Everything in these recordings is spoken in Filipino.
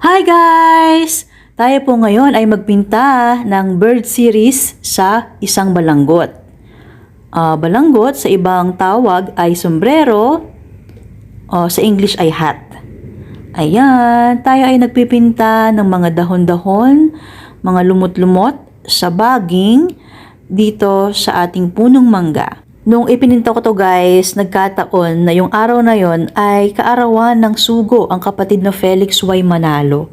Hi guys! Tayo po ngayon ay magpinta ng bird series sa isang balanggot. Ah, balanggot sa ibang tawag ay sombrero o sa English ay hat. Ayan, tayo ay nagpipinta ng mga dahon-dahon, mga lumot-lumot sa baging dito sa ating punong mangga. Nung ipininta ko to guys, nagkataon na yung araw na yon ay kaarawan ng sugo ang kapatid na Felix Y. Manalo.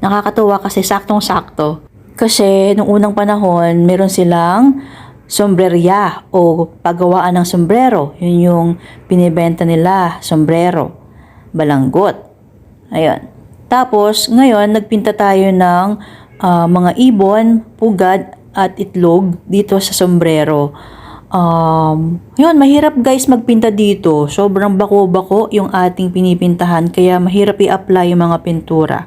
Nakakatuwa kasi saktong-sakto. Kasi nung unang panahon, meron silang sombreria o paggawaan ng sombrero. Yun yung pinibenta nila, sombrero, balanggot. Ayun. Tapos, ngayon, nagpinta tayo ng ah, mga ibon, pugad, at itlog dito sa sombrero. Um, yun, mahirap guys magpinta dito. Sobrang bako-bako yung ating pinipintahan, kaya mahirap i-apply yung mga pintura.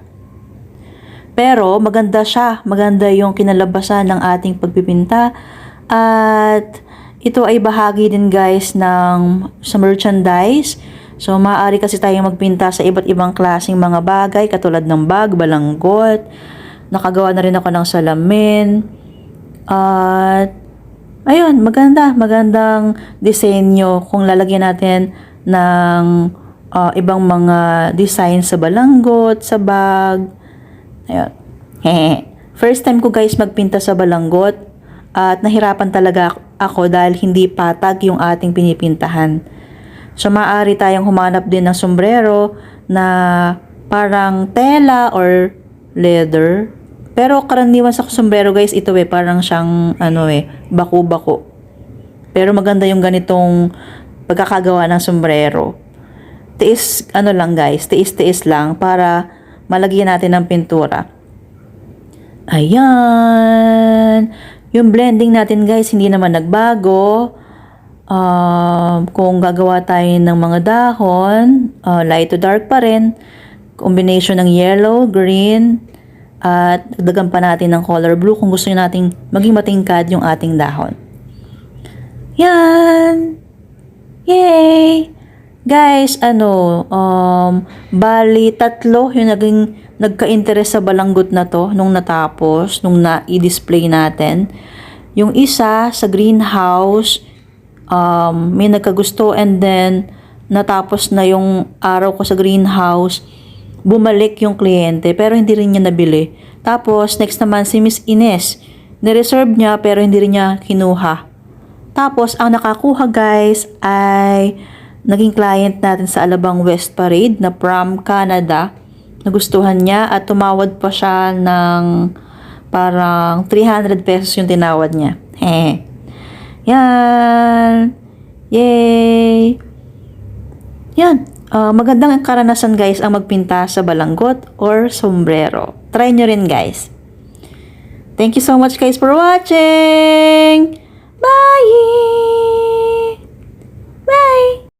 Pero maganda siya, maganda yung kinalabasan ng ating pagpipinta at ito ay bahagi din guys ng sa merchandise. So maaari kasi tayong magpinta sa iba't ibang klaseng mga bagay katulad ng bag, balanggot. Nakagawa na rin ako ng salamin. At ayun, maganda, magandang disenyo kung lalagyan natin ng ah, ibang mga design sa balanggot, sa bag. Ayun. First time ko guys magpinta sa balanggot at nahirapan talaga ako dahil hindi patag yung ating pinipintahan. So maaari tayong humanap din ng sombrero na parang tela or leather. Pero karaniwan sa sombrero guys, ito eh parang siyang ano eh, bako-bako. Pero maganda yung ganitong pagkakagawa ng sombrero. Tiis, ano lang guys, tiis-tiis lang para malagyan natin ng pintura. Ayan. Yung blending natin guys, hindi naman nagbago. Um, kung gagawa tayo ng mga dahon, uh, light to dark pa rin. Combination ng yellow, green, at dagdagan pa natin ng color blue kung gusto nating maging matingkad yung ating dahon. Yan! Yay! Guys, ano, um, bali tatlo yung naging nagka-interest sa balanggot na to nung natapos, nung na-i-display natin. Yung isa sa greenhouse, um, may nagkagusto and then natapos na yung araw ko sa greenhouse, bumalik yung kliyente pero hindi rin niya nabili. Tapos next naman si Miss Ines, nireserve niya pero hindi rin niya kinuha. Tapos ang nakakuha guys ay naging client natin sa Alabang West Parade na from Canada. Nagustuhan niya at tumawad pa siya ng parang 300 pesos yung tinawad niya. Hehe. Yan. Yay. Yan. Ah, magandang karanasan guys ang magpinta sa balanggot or sombrero. Try nyo rin guys. Thank you so much guys for watching. Bye! Bye!